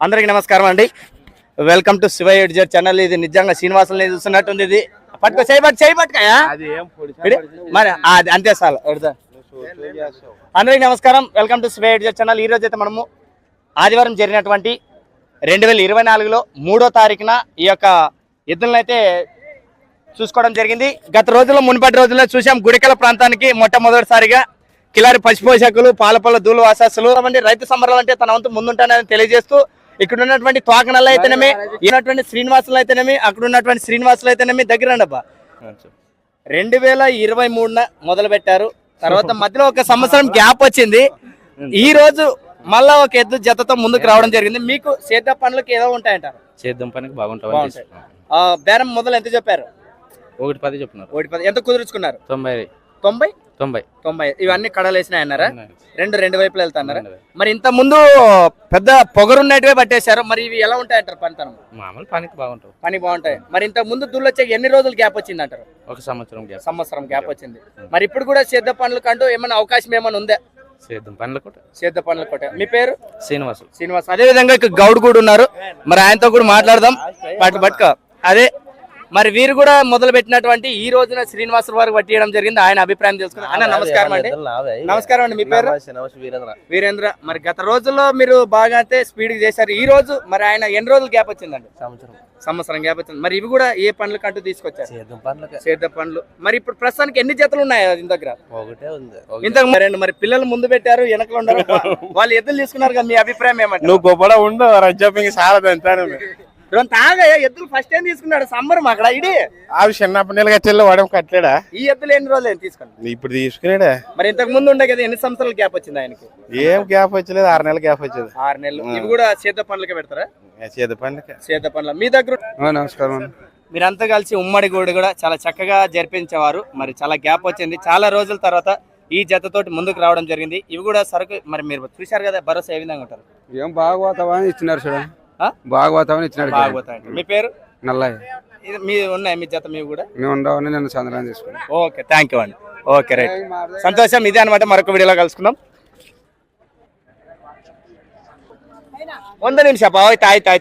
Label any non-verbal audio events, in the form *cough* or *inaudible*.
అందరికి నమస్కారం అండి. Welcome to Shiva Edger channel ఇది నిజంగా శ్రీనివాసులు చూస్తున్నట్టుంది ఇది. పట్టుకో చేయి పట్టు చేయి పట్టుకయా మరి అది అంతే సార్ అందరికి నమస్కారం. Welcome to Shiva Edger channel ఈ రోజు అయితే మనము ఆదివారం జరిగినటువంటి రెండు వేల ఇరవై నాలుగులో మూడో తారీఖున ఈ యొక్క ఎద్దులను అయితే చూసుకోవడం జరిగింది. గత రోజుల్లో మునుపటి రోజుల్లో చూసాం గుడికల ప్రాంతానికి మొట్టమొదటిసారిగా కిలారి పశుపోషకులు పాలపల్ల దూలు వాసాసులు. రైతు సంబరాలు అంటే తన వంతు ముందుంటానని తెలియజేస్తూ ఇక్కడ ఉన్నటువంటి తోకనల్లో అయితేనేమి ఉన్నటువంటి శ్రీనివాసులు అయితేనేమి అక్కడ ఉన్నటువంటి శ్రీనివాసులు అయితేనేమి దగ్గర అబ్బా. రెండు వేల ఇరవై మూడున మొదలు పెట్టారు తర్వాత *laughs* మధ్యలో ఒక సంవత్సరం గ్యాప్ వచ్చింది. ఈ రోజు మళ్ళా ఒక ఎద్దు జతతో ముందుకు రావడం జరిగింది. మీకు సేద్య పనులకు ఏదో ఉంటాయంటారు? చేద్దాం పనికి బాగుంటాం బాగుంటాయి. బేరం మొదలు ఎంత చెప్పారు? ఒకటి పది చెప్తున్నారు ఒకటి పది. ఎంత కుదుర్చుకున్నారు? తొంభై తొంభై? తొంభై. తొంభై. ఇవన్నీ కడలు అన్నారా రెండు రెండు వైపులు వెళ్తాన్నారా. మరి ఇంత ముందు పెద్ద పొగరున్నట్టువే పట్టేశారు. మరి ఇవి ఎలా ఉంటాయంటారు పనితనం? మామూలు పనికి బాగుంటాం పని బాగుంటాయి. మరి ఇంత ముందు దుళ్ళు వచ్చే ఎన్ని రోజులు గ్యాప్ వచ్చింది అంటారు ఒక సంవత్సరం గ్యాస్ సంవత్సరం గ్యాప్ వచ్చింది. మరి ఇప్పుడు కూడా సేద్య పనులకు అంటూ ఏమైనా అవకాశం ఏమైనా ఉందా? చేద్దాం పనులు కూడా సేద్య పనులకు కూడా మీ పేరు? శ్రీనివాసులు. శ్రీనివాస్. అదే విధంగా గౌడ్ కూడా ఉన్నారు. మరి ఆయనతో కూడా మాట్లాడదాం. పట్టు పట్టుకో. అదే మరి వీరు కూడా మొదలు పెట్టినటువంటి ఈ రోజున శ్రీనివాసుల వారికి పట్టియడం జరిగింది. ఆయన అభిప్రాయం తెలుసుకుందాం. అన్న నమస్కారం అండి. నమస్కారం అండి. మీ పేరు? వీరేంద్ర. మరి గత రోజుల్లో మీరు బాగా అయితే స్పీడ్ చేశారు. ఈ రోజు మరి ఆయన ఎన్ని రోజులు గ్యాప్ వచ్చిందండి? సంవత్సరం. గ్యాప్ వచ్చింది. మరి ఇవి కూడా ఏ పనులకు అంటూ తీసుకొచ్చారు? సేద్య పనులు. మరి ఇప్పుడు ప్రస్తుతానికి ఎన్ని జతలు ఉన్నాయి దీని దగ్గర? ఒకటే ఉంది. ఇంతకు మరి మరి పిల్లలు ముందు పెట్టారు వెనకలు ఉండరు. *laughs* వాళ్ళు ఎద్దులు తీసుకున్నారు కదా మీ అభిప్రాయం ఏమంటారు? నువ్వు గొప్పడ ఉండు రజ్జాపింగ్ చాలా అంటాను. రెండు తాగయ్య ఎద్దులు ఫస్ట్ టైం తీసుకున్నాడు? సమ్మర్ అక్కడ ఇడి. అవి చిన్నప్పటి నెలగా చెల్లి వాడడం కట్టలేడా? ఈ ఎద్దులు ఎన్ని రోజులు ఏం తీసుకున్నాడు? ఇప్పుడు తీసుకునేడా? మరి ఇంతకు ముందు ఉండే కదా ఎన్ని సంవత్సరాల గ్యాప్ వచ్చింది ఆయనకి? ఏం గ్యాప్ వచ్చలేదు ఆరు నెలల గ్యాప్ వచ్చేది. ఆరు నెలలు. ఇవి కూడా సేద్య పనులకే పెడతారా? చేత పండుగ సేద్య పనుల మీ దగ్గర నమస్కారం మీరంతా కలిసి ఉమ్మడి గూడు కూడా చాలా చక్కగా జరిపించేవారు. మరి చాలా గ్యాప్ వచ్చింది. చాలా రోజుల తర్వాత ఈ జతతోటి ముందుకు రావడం జరిగింది. ఇవి కూడా సరుకు మరి మీరు చూశారు కదా భరోసా ఏ విధంగా ఉంటారు? ఏం భాగవతావని ఇచ్చినారు చూడ. భాగవతం ఇచ్చినాడు మీ పేరు? నల్లయ్య. మీ ఉన్నాయి మీ జత మీ కూడా? మేము ఉండవని నన్ను చంద్రం తీసుకున్నాను ఓకే థ్యాంక్ యూ అండి. Okay right. సంతోషం ఇదే అనమాట మరొక వీడియోలో కలుసుకుందాం. వంద ನಿಮಿಷ ಅಪ್ಪ తాయి తాయి.